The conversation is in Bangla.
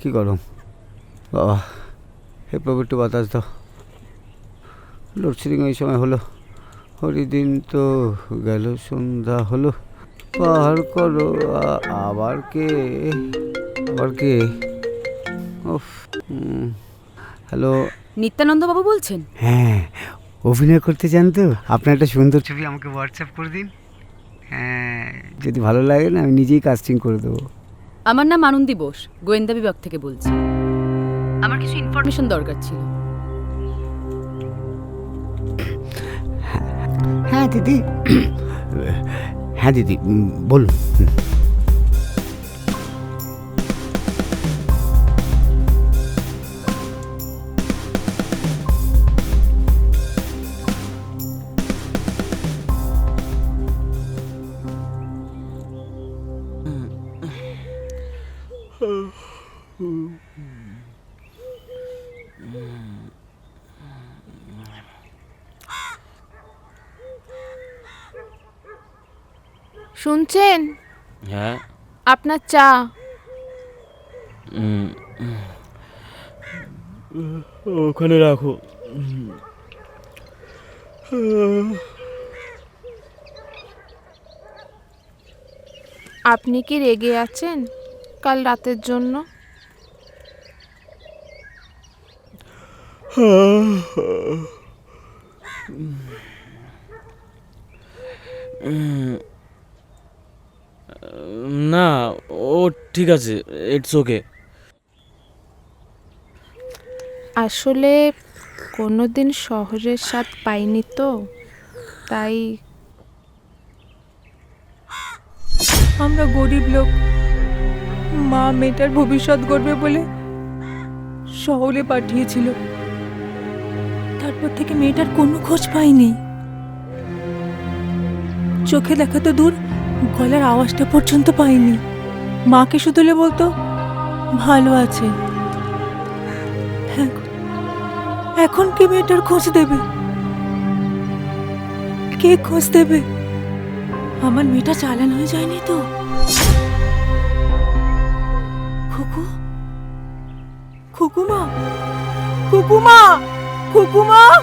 কি গরম। বাবা হে প্রভু একটু বাতাস দাও। লোডশেডিং ওই সময় হলো। হরিদিন তো গেল সন্ধ্যা হলো। পাহাড় করো আবার কে? আবার কে? উম, হ্যালো। নিত্যানন্দ বাবু বলছেন? হ্যাঁ অভিনয় করতে চান তো? আপনার একটা সুন্দর ছবি আমাকে হোয়াটসঅ্যাপ করে দিন। হ্যাঁ যদি ভালো লাগে না আমি নিজেই কাস্টিং করে দেবো। আমার নাম আনন্দি বোস, গোয়েন্দা বিভাগ থেকে বলছি। আমার কিছু ইনফরমেশন দরকার ছিল। হ্যাঁ দিদি। হ্যাঁ দিদি বলুন। শুনছেন? হ্যাঁ। আপনার চা। ওখানে রাখো। আপনি কি রেগে আছেন কাল রাতের জন্য? না, ও ঠিক আছে ইটস ওকে আসলে কোনোদিন শহরের স্বাদ পাইনি তো, তাই আমরা গরিব লোক। মা মেয়েটার ভবিষ্যৎ গড়বে বলে শহরে পাঠিয়েছিল। তারপর থেকে মেয়েটার কোনো খোঁজ পাইনি। চোখে দেখা তো দূর। গলার আওয়াজটা পর্যন্ত পাইনি। মাকে শুধুলে বলতো, ভালো আছে। এখন- এখন কি মেয়েটার খোঁজ দেবে? কে খোঁজ দেবে? আমার মেয়েটা চালান হয়ে যায়নি তো। খুকু? খুকুমা? খুকুমা? খুকুমা?